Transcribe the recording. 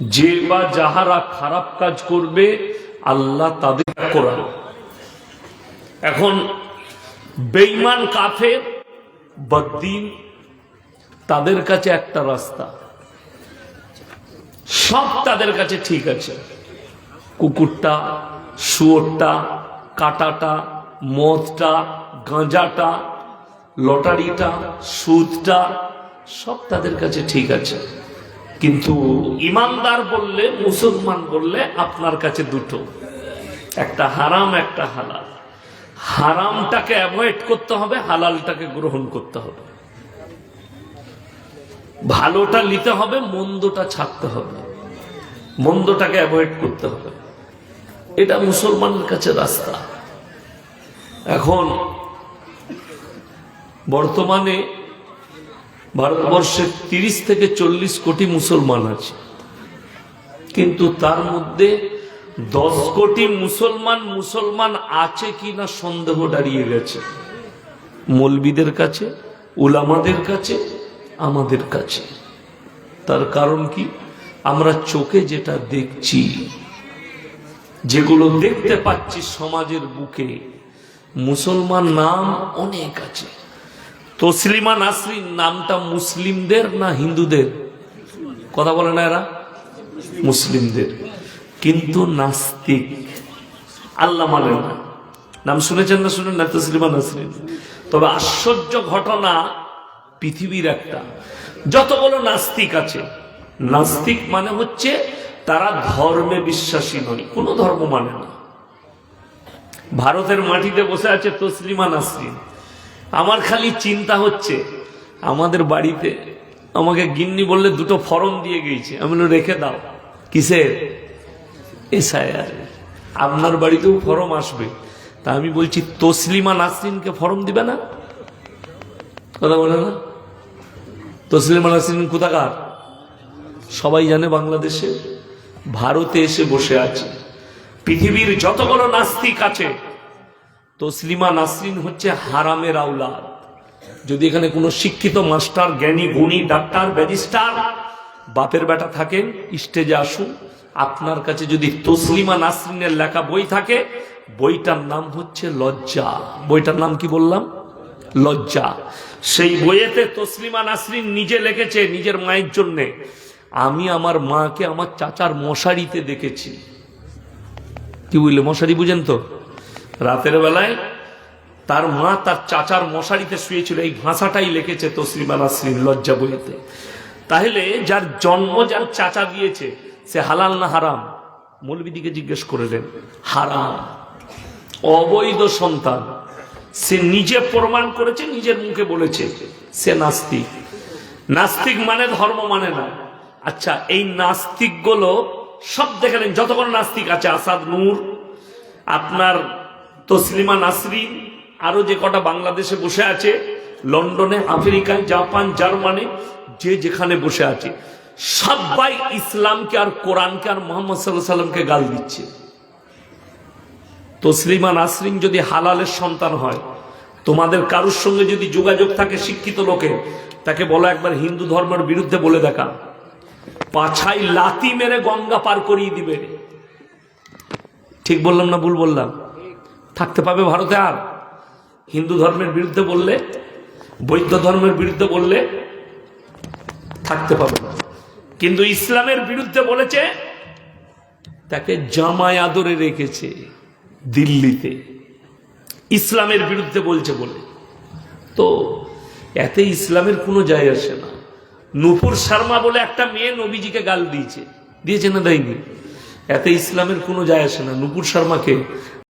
যে বা যাহারা খারাপ কাজ করবে, আল্লাহ তাদের করান এখন বেইমান কাফের, বদ্দিন, তাদের কাছে একটা রাস্তা। সব তাদের কাছে ঠিক আছে। কুকুরটা, শুয়োরটা, কাটাটা, মদটা, গাঁজাটা, লটারিটা, সুদটা, সব তাদের কাছে ঠিক আছে। কিন্তু ইমানদার বললে, মুসলমান বললে আপনার কাছে দুটো। একটা হারাম, একটা হালাল। হারামটাকে অ্যাভয়েড করতে হবে, হালালটাকে গ্রহণ করতে হবে। ভালোটা নিতে হবে, মন্দটা ছাড়তে হবে। মন্দটাকে অ্যাভয়েড করতে হবে। এটা মুসলমানের কাছে রাস্তা। এখন বর্তমানে ভারতবর্ষে তিরিশ থেকে চল্লিশ কোটি মুসলমান আছে। কিন্তু তার মধ্যে দশ কোটি মুসলমান মুসলমান আছে কি না সন্দেহ দাঁড়িয়ে গেছে। মৌলবিদের কাছে, উলামাদের কাছে, আমাদের কাছে। তার কারণ কি? আমরা চোখে যেটা দেখছি, যেগুলো দেখতে পাচ্ছি সমাজের বুকে, মুসলমান নাম অনেক আছে। তসলিমা নাসরিন নামটা মুসলিমদের না হিন্দুদের? কথা বলে না এরা? মুসলিমদের। কিন্তু নাস্তিক আল্লাহ মানে না। নাম শুনেছেন না শুনেন না? তসলিমা নাসরিন। তবে আশ্চর্য ঘটনা পৃথিবীর একটা। যতগুলো নাস্তিক আছে, নাস্তিক মানে হচ্ছে তারা ধর্মে বিশ্বাসী নয়, কোনো ধর্ম মানে না। ভারতের মাটিতে বসে আছে তসলিমা নাসরিন। আমার খালি চিন্তা হচ্ছে, আমাদের বাড়িতে আমাকে গিন্নি বললে দুটো ফর্ম দিয়ে গিয়েছে। আমি রেখে দাও। কিসের? আপনার বাড়িতেও ফর্ম আসবে। তা আমি বলছি, তসলিমা নাসরিনকে ফর্ম দিবে না? কথা বলে না? তসলিমা নাসরিন কোথাকার? সবাই জানে বাংলাদেশে। ভারতে এসে বসে আছে। পৃথিবীর যতগুলো নাস্তিক আছে তসলিমা নাসরিন হচ্ছে হারামের আউলাদ। যদি এখানে কোনো শিক্ষিত মাস্টার, জ্ঞানী, গুণী, ডাক্তার, ব্যারিস্টার বাপের বেটা থাকেন, স্টেজে আসুন। আপনার কাছে যদি তসলিমা নাসরিনের লেখা বই থাকে, বইটার নাম হচ্ছে লজ্জা। বইটার নাম কি বললাম? লজ্জা। সেই বইয়েতে তসলিমা নাসরিন নিজে লিখেছে নিজের মায়ের জন্যে। আমি আমার মাকে, আমার চাচার মশারিতে দেখেছি। কি বুঝলে মশারি বুঝেন তো? রাতের বেলায় তার মা তার চাচার মশারিতে শুয়েছিল। এই ভাষাটাই লিখেছে তসলিমা নাসরিন লজ্জা বইয়েতে তাহলে যার জন্ম যার চাচা দিয়েছে, সে হালাল না হারাম? মৌলবিদিকে জিজ্ঞেস করে দেন, হারাম। অবৈধ সন্তান। সে নিজে প্রমাণ করেছে, নিজের মুখে বলেছে, সে নাস্তিক। নাস্তিক মানে ধর্ম মানে না। আচ্ছা এই নাস্তিকগুলো সব দেখেন যতক্ষণ নাস্তিক আছে, আসাদ, নূর, আপনার তসলিমা নাসরিন, আরও যে কটা বাংলাদেশে বসে আছে, লন্ডনে, আফ্রিকায়, জাপান, জার্মানি, যে যেখানে বসে আছে, সবাই ইসলামকে আর কোরআনকে আর মোহাম্মদ সাল্লাহ সাল্লামকে গাল দিচ্ছে। তসলিমা নাসরিন যদি হালালের সন্তান হয়, তোমাদের কারোর সঙ্গে যদি যোগাযোগ থাকে শিক্ষিত লোকের, তাকে বলো একবার হিন্দু ধর্মের বিরুদ্ধে বলে দেখা। পাছাই লাতি মেরে গঙ্গা পার করিয়ে দিবে। ঠিক বললাম না ভুল বললাম? থাকতে পাবে ভারতে আর? হিন্দু ধর্মের বিরুদ্ধে বললে বৌদ্ধ ধর্মের বিরুদ্ধে বললে থাকতে পাবে না। কিন্তু ইসলামের বিরুদ্ধে বলেছে, তাকে জামায় আদরে রেখেছে দিল্লিতে। ইসলামের বিরুদ্ধে বলছে বলে। তো এতে ইসলামের কোনো যায় আসে না। নুপুর শর্মা বলে একটা মেয়ে নবীজিকে গাল দিয়েছে। দিয়েছে না দেয়নি? এতে ইসলামের কোনো যায় আসে না। নুপুর শর্মাকে